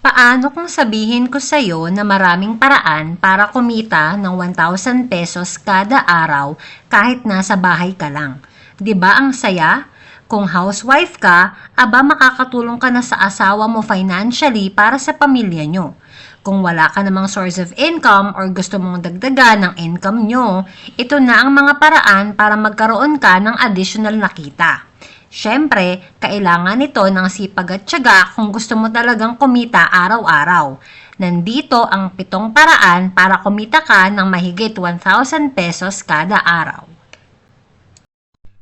Paano kung sabihin ko sa'yo na maraming paraan para kumita ng 1,000 pesos kada araw kahit nasa bahay ka lang? 'Di ba ang saya? Kung housewife ka, aba makakatulong ka na sa asawa mo financially para sa pamilya nyo. Kung wala ka namang source of income or gusto mong dagdagan ng income nyo, ito na ang mga paraan para magkaroon ka ng additional na kita. Siyempre, kailangan nito ng sipag at tiyaga kung gusto mo talagang kumita araw-araw. Nandito ang pitong paraan para kumita ka ng mahigit 1,000 pesos kada araw.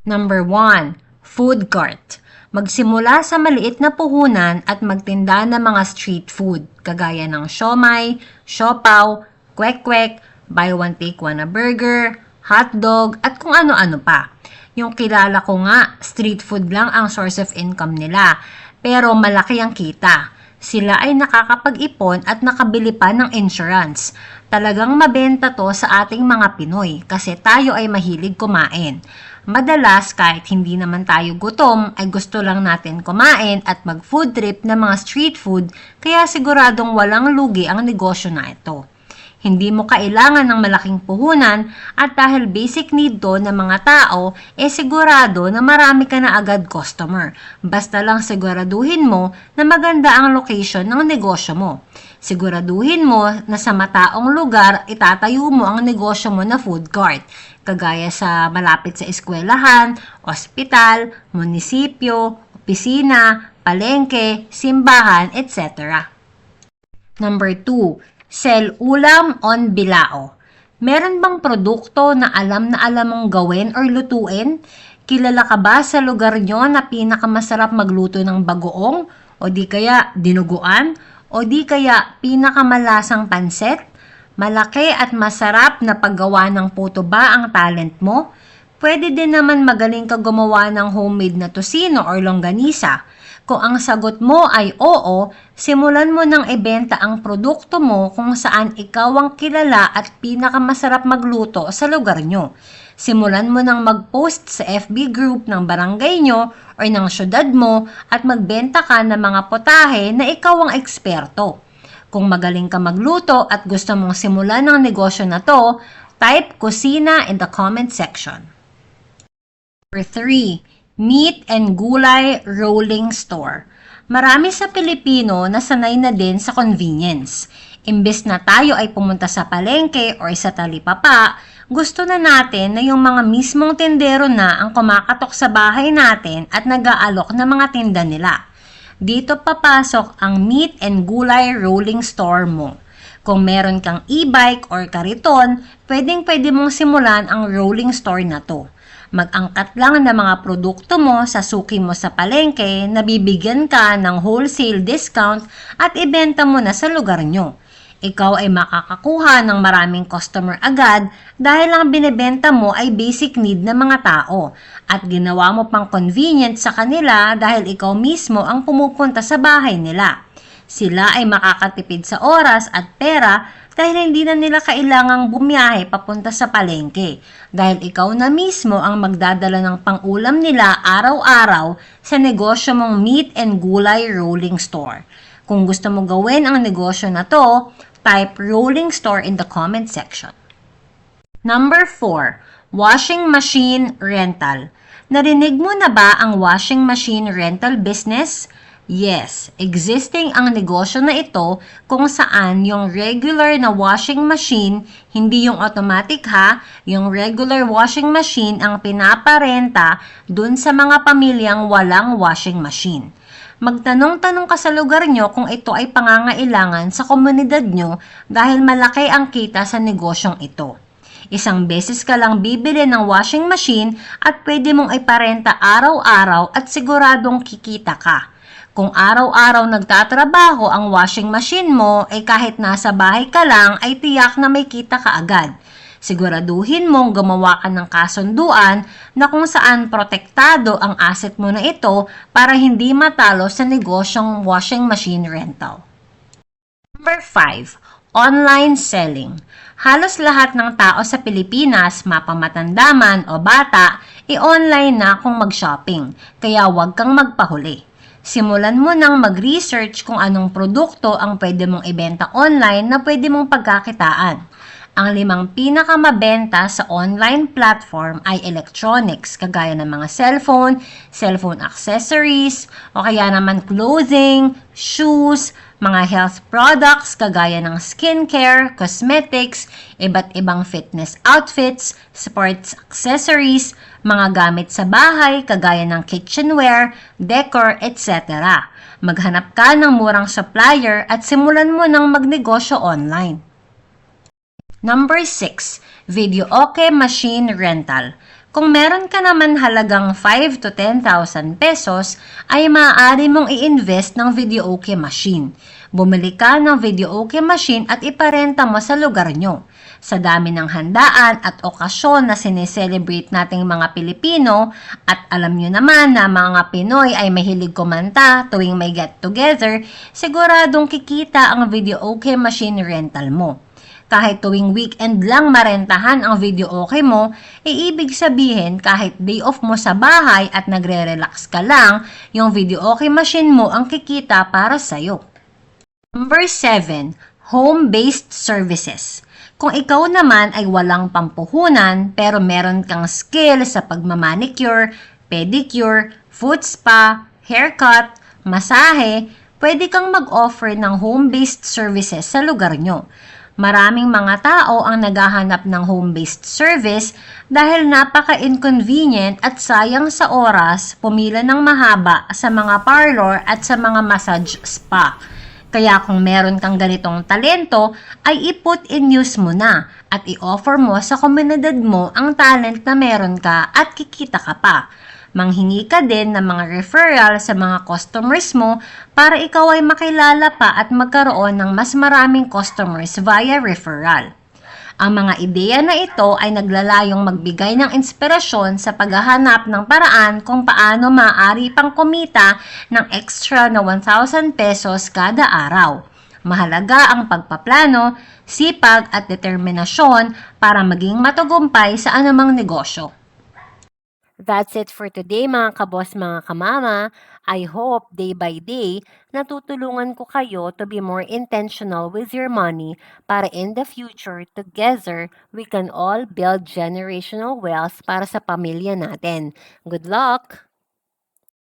Number 1. Food cart. Magsimula sa maliit na puhunan at magtinda ng mga street food kagaya ng siomay, siopaw, kwek-kwek, buy one take one na burger, hotdog at kung ano-ano pa. Yung kilala ko nga, street food lang ang source of income nila. Pero malaki ang kita. Sila ay nakakapag-ipon at nakabili pa ng insurance. Talagang mabenta to sa ating mga Pinoy kasi tayo ay mahilig kumain. Madalas kahit hindi naman tayo gutom ay gusto lang natin kumain at mag-food trip ng mga street food kaya siguradong walang lugi ang negosyo na ito. Hindi mo kailangan ng malaking puhunan at dahil basic need to ng mga tao, eh sigurado na marami ka na agad customer. Basta lang siguraduhin mo na maganda ang location ng negosyo mo. Siguraduhin mo na sa mataong lugar itatayo mo ang negosyo mo na food cart, kagaya sa malapit sa eskwelahan, ospital, munisipyo, opisina, palengke, simbahan, etc. Number 2 Sell ulam on bilao. Meron bang produkto na alam na alam mong gawin or lutuin? Kilala ka ba sa lugar nyo na pinakamasarap magluto ng bagoong? O di kaya dinuguan? O di kaya pinakamalasang panset? Malaki at masarap na paggawa ng puto ba ang talent mo? Pwede din naman magaling ka gumawa ng homemade na tosino or longganisa. Kung ang sagot mo ay oo, simulan mo ng ibenta ang produkto mo kung saan ikaw ang kilala at pinakamasarap magluto sa lugar nyo. Simulan mo ng mag-post sa FB group ng barangay nyo or ng syudad mo at magbenta ka ng mga potahe na ikaw ang eksperto. Kung magaling ka magluto at gusto mong simulan ng negosyo na to, type kusina in the comment section. Number 3 meat and gulay rolling store. Marami sa Pilipino na sanay na din sa convenience. Imbes na tayo ay pumunta sa palengke or sa talipapa, gusto na natin na yung mga mismong tindero na ang kumakatok sa bahay natin at nag-aalok ng mga tinda nila. Dito papasok ang meat and gulay rolling store mo. Kung meron kang e-bike or kariton, pwedeng pwede mong simulan ang rolling store na to. Mag-angkat lang ng mga produkto mo sa suki mo sa palengke na bibigyan ka ng wholesale discount at ibenta mo na sa lugar nyo. Ikaw ay makakakuha ng maraming customer agad dahil ang binebenta mo ay basic need ng mga tao at ginawa mo pang convenient sa kanila dahil ikaw mismo ang pumupunta sa bahay nila. Sila ay makakatipid sa oras at pera dahil hindi na nila kailangang bumiyahe papunta sa palengke dahil ikaw na mismo ang magdadala ng pangulam nila araw-araw sa negosyo mong meat and gulay rolling store. Kung gusto mo gawin ang negosyo na to, type rolling store in the comment section. Number 4, washing machine rental. Narinig mo na ba ang washing machine rental business? Yes, existing ang negosyo na ito kung saan yung regular na washing machine, hindi yung automatic ha, yung regular washing machine ang pinaparenta dun sa mga pamilyang walang washing machine. Magtanong-tanong ka sa lugar nyo kung ito ay pangangailangan sa komunidad nyo dahil malaki ang kita sa negosyong ito. Isang beses ka lang bibili ng washing machine at pwede mong iparenta araw-araw at siguradong kikita ka. Kung araw-araw nagtatrabaho ang washing machine mo, ay kahit nasa bahay ka lang, ay tiyak na may kita ka agad. Siguraduhin mong gumawa ka ng kasunduan na kung saan protektado ang asset mo na ito para hindi matalo sa negosyong washing machine rental. Number 5. Online selling. Halos lahat ng tao sa Pilipinas, mapamatandaman o bata, i-online na kung mag-shopping, kaya huwag kang magpahuli. Simulan mo nang mag-research kung anong produkto ang pwede mong ibenta online na pwede mong pagkakitaan. Ang limang pinakamabenta sa online platform ay electronics, kagaya ng mga cellphone, cellphone accessories, o kaya naman clothing, shoes, mga health products kagaya ng skincare, cosmetics, iba't ibang fitness outfits, sports accessories, mga gamit sa bahay kagaya ng kitchenware, decor, etc. Maghanap ka ng murang supplier at simulan mo ng magnegosyo online. Number 6, Video Okay Machine Rental. Kung meron ka naman halagang 5 to 10,000 pesos, ay maaari mong i-invest ng video okay machine. Bumili ka ng video okay machine at iparenta mo sa lugar nyo. Sa dami ng handaan at okasyon na sineselebrate nating mga Pilipino at alam nyo naman na mga Pinoy ay mahilig kumanta tuwing may get together, siguradong kikita ang video okay machine rental mo kahit tuwing weekend lang marentahan ang video okay mo, e ibig sabihin kahit day off mo sa bahay at nagre-relax ka lang, yung video okay machine mo ang kikita para sa'yo. Number 7, home-based services. Kung ikaw naman ay walang pampuhunan pero meron kang skill sa pagmamanicure, pedicure, foot spa, haircut, masahe, pwede kang mag-offer ng home-based services sa lugar nyo. Maraming mga tao ang naghahanap ng home-based service dahil napaka-inconvenient at sayang sa oras pumila ng mahaba sa mga parlor at sa mga massage spa. Kaya kung meron kang ganitong talento, ay i-put in use mo na at i-offer mo sa komunidad mo ang talent na meron ka at kikita ka pa. Manghingi ka din ng mga referral sa mga customers mo para ikaw ay makilala pa at magkaroon ng mas maraming customers via referral. Ang mga ideya na ito ay naglalayong magbigay ng inspirasyon sa paghahanap ng paraan kung paano maaari pang kumita ng extra na 1,000 pesos kada araw. Mahalaga ang pagpaplano, sipag at determinasyon para maging matagumpay sa anumang negosyo. That's it for today mga kabos, mga kamama. I hope day by day natutulungan ko kayo to be more intentional with your money para in the future together we can all build generational wealth para sa pamilya natin. Good luck!